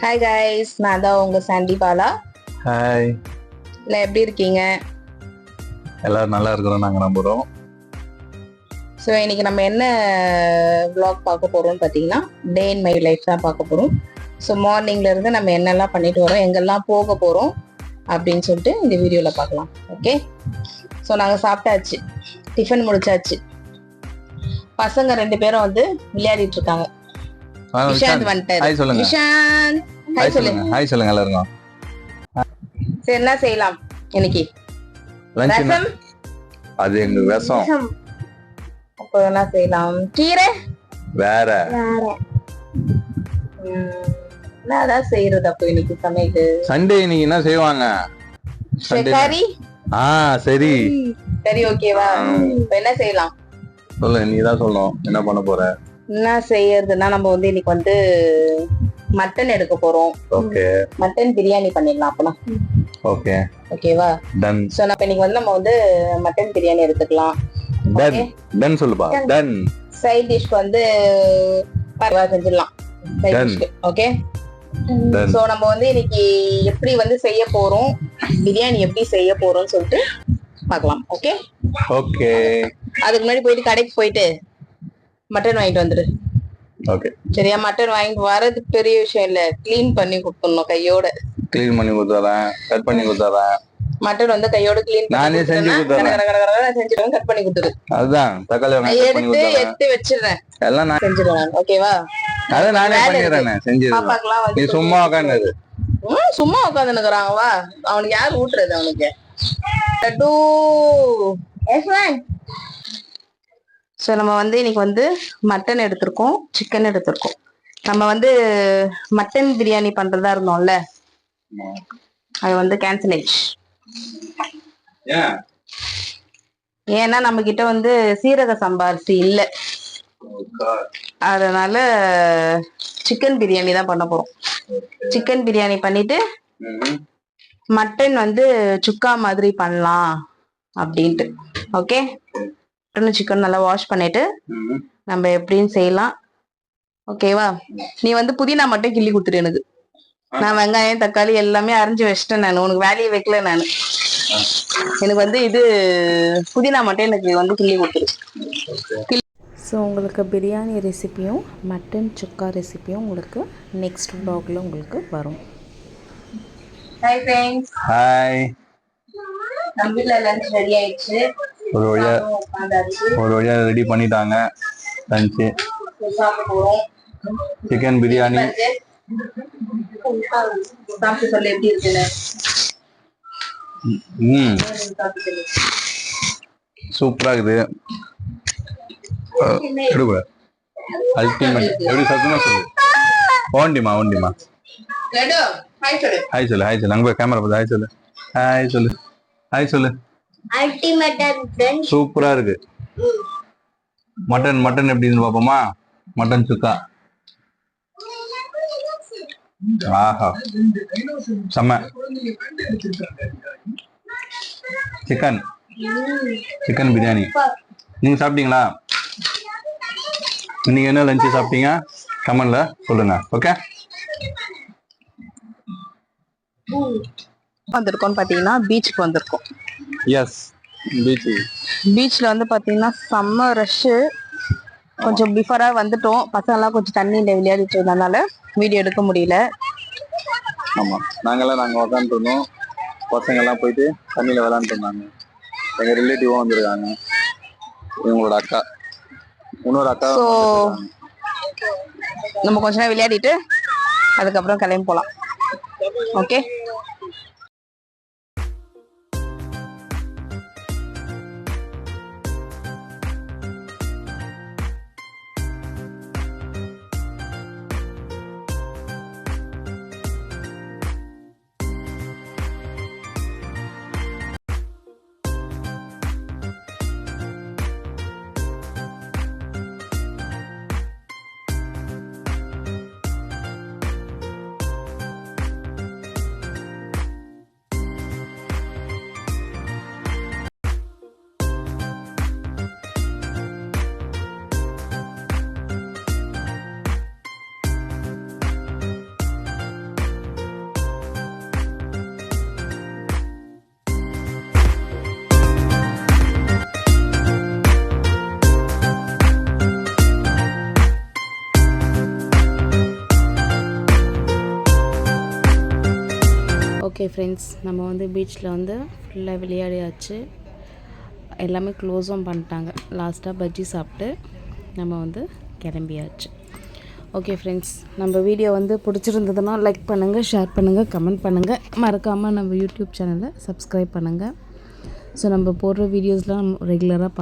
Hi guys நான் தான் உங்க சாண்டி பாலா ஹாய் இல்லை எப்படி இருக்கீங்க? எல்லாரும் நல்லா இருக்கிறோம். நாங்கள் நம்புகிறோம் ஸோ இன்னைக்கு நம்ம என்ன vlog பார்க்க போறோம்னு பார்த்தீங்கன்னா டே இன் மை லைஃப் தான் பார்க்க போறோம். ஸோ மார்னிங்ல இருந்து நம்ம என்னெல்லாம் பண்ணிட்டு வரோம் எங்கெல்லாம் போக போறோம் அப்படின்னு சொல்லிட்டு இந்த வீடியோவில் பார்க்கலாம். ஓகே ஸோ நாங்கள் சாப்பிட்டாச்சு. டிஃபன் முடிச்சாச்சு. பசங்க ரெண்டு பேரும் வந்து விளையாடிட்டு இருக்காங்க. விஷாந்த் வந்துட்டாரு. ஹாய் சொல்லுங்க. விஷாந்த் ஹாய் ஹாய் சொல்லு. சொல்லுங்க ஹாய் சொல்லுங்க எல்லாருக்கும். சரி என்ன செய்யலாம் இன்னைக்கு? ரசம்? அது எங்க விஷம் அப்போ என்ன செய்யலாம்? கீரை? வேற. உம், என்னதான் செய்யறது அப்போ இன்னைக்கு சமையல்? சண்டே இன்னைக்கு என்ன செய்வாங்க? சண்டே கறி? ஆ சரி. சரி ஓகேவா இப்ப என்ன செய்யலாம்? சொல்லு நீ தான் சொல்லணும். என்ன பண்ண போற? என்ன செய்யறதுன்னா நம்ம வந்து இன்னைக்கு வந்து மட்டன் எடுக்க போறோம். ஓகே மட்டன் பிரியாணி பண்ணிடலாம் அப்பனா. ஓகே ஓகேவா டன் சோ நம்ம இன்னைக்கு வந்து நம்ம வந்து மட்டன் பிரியாணி எடுத்துக்கலாம். டன் டன் சொல்லுப்பா. டன் சைட் டிஷ்க்கு வந்து பரவா செஞ்சிடலாம். சைட். டிஷ்க்கு ஓகே சோ நம்ம வந்து இன்னைக்கு எப்படி வந்து செய்ய போறோம்? பிரியாணி எப்படி செய்ய போறோம்னு சொல்லிட்டு பார்க்கலாம். ஓகே ஓகே அதுக்கு முன்னாடி போயிட்டு கடைக்கு போயிட்டு மட்டன் வாங்கிட்டு வந்துடு. ஓகே சரியா மட்டன் வாங்கிட்டு வரது பெரிய விஷயம் இல்ல. க்ளீன் பண்ணி கொடுத்துடணும் கையோட. க்ளீன் பண்ணி கொடுத்துறேன். கட் பண்ணி கொடுத்துறேன். மட்டன் வந்து கையோட க்ளீன் நானே செஞ்சு கொடுத்துறேன். செஞ்சிடுவேன் கட் பண்ணி கொடுத்துரு அதுதான் தக்காளி வெங்காயம் கட் பண்ணி கொடுத்துறேன். எடுத்து வச்சிடுறேன். எல்லாம் நான் செஞ்சிடுவேன் ஓகேவா அதை நானே பண்ணிடுறேன் பாப்பாக்கெல்லாம் நீ சும்மா உட்காந்து ம், சும்மா உட்காந்துனுக்குறான் வா. அவனுக்கு யார் ஊட்டுறது அவனுக்கு? லட்டு. ஸோ நம்ம வந்து இன்னைக்கு வந்து மட்டன் எடுத்திருக்கோம் சிக்கன் எடுத்திருக்கோம். நம்ம வந்து மட்டன் பிரியாணி பண்றதா இருந்தோம்ல? அது வந்து கேன்சல் ஆயிடுச்சு ஏன்னா நம்ம கிட்ட வந்து சீரக சம்பாரிசி இல்லை இல்ல. அதனால சிக்கன் பிரியாணி தான் பண்ண போறோம். சிக்கன் பிரியாணி பண்ணிட்டு மட்டன் வந்து சுக்கா மாதிரி பண்ணலாம் அப்படின்ட்டு. ஓகே மட்டன் சிக்கன் நல்லா வாஷ் பண்ணிட்டு ம்ம். நம்ம எப்படின்னு செய்யலாம். ஓகேவா நீ வந்து புதினா மட்டும் கிள்ளி கொடுத்துரு எனக்கு. நான் வெங்காயம் தக்காளி எல்லாமே அரைஞ்சு வச்சிட்டேன் நான். உனக்கு வேலையை வைக்கல நான். எனக்கு வந்து இது புதினா மட்டும் எனக்கு வந்து கிள்ளி கொடுத்துரு ஸோ உங்களுக்கு பிரியாணி ரெசிபியும் மட்டன் சுக்கா ரெசிபியும் உங்களுக்கு நெக்ஸ்ட் vlogல உங்களுக்கு வரும். ஹாய் ஃப்ரெண்ட்ஸ் ஹாய் நம்ம வீட்ல லஞ்ச் ரெடி ஆயிடுச்சு. ஒரு வழியா ஒரு வழியா ரெடி பண்ணிட்டாங்க லஞ்சு சிக்கன் பிரியாணி ம். சூப்பரா இருக்குது. எடுக்கூட அல்டிமேட் எப்படி சத்துமா சொல்லு. ஓண்டிமா ஓண்டிமா ஹாய் சொல்லு. ஹாய் சொல்லு அங்கே போய் கேமரா பார்த்து ஹாய் சொல்லு. ஹாய் சொல்லு. ஹாய் சொல்லு. சூப்பரா இருக்கு. மட்டன் மட்டன் எப்படி இருக்குன்னு பார்ப்போமா? மட்டன் சுக்கா. ஆஹா. செம்ம. சிக்கன் சிக்கன் பிரியாணி நீங்க சாப்பிட்டீங்களா? நீங்க என்ன லஞ்சு சாப்பிட்டீங்க? கமெண்ட்ல சொல்லுங்க. ஓகே வந்திருக்கோம்னு பாத்தீங்கன்னா பீச்சுக்கு வந்திருக்கோம். எஸ் பீச் பீச்ல வந்து பாத்தீங்கன்னா செம்ம ரஷ்ஷு கொஞ்சம் பிஃபரா வந்துட்டோம். பசங்கெல்லாம் கொஞ்சம் தண்ணியில விளையாடிட்டு இருந்ததுனால வீடியோ எடுக்க முடியல. ஆமா. நாங்கெல்லாம் நாங்க உக்காந்துருந்தோம் பசங்க எல்லாம் போயிட்டு தண்ணியில விளையாண்டுட்டு இருந்தாங்க எங்க ரிலேட்டிவும் வந்திருக்காங்க. இவங்களோட அக்கா. இன்னொரு அக்கா So, நம்ம கொஞ்ச நேரம் விளையாடிட்டு அதுக்கப்புறம் கிளம்பி போலாம். ஓகே ஓகே ஃப்ரெண்ட்ஸ் நம்ம வந்து பீச்சில் வந்து ஃபுல்லாக விளையாடியாச்சு. எல்லாமே க்ளோஸும் பண்ணிட்டாங்க. லாஸ்ட்டாக பஜ்ஜி சாப்பிட்டு நம்ம வந்து கிளம்பியாச்சு. ஓகே ஃப்ரெண்ட்ஸ் நம்ம வீடியோ வந்து பிடிச்சிருந்ததுன்னா லைக் பண்ணுங்கள் ஷேர் பண்ணுங்கள் கமெண்ட் பண்ணுங்கள் மறக்காமல் நம்ம யூடியூப் சேனலை சப்ஸ்கிரைப் பண்ணுங்கள் ஸோ நம்ம போடுற வீடியோஸ்லாம் ரெகுலராக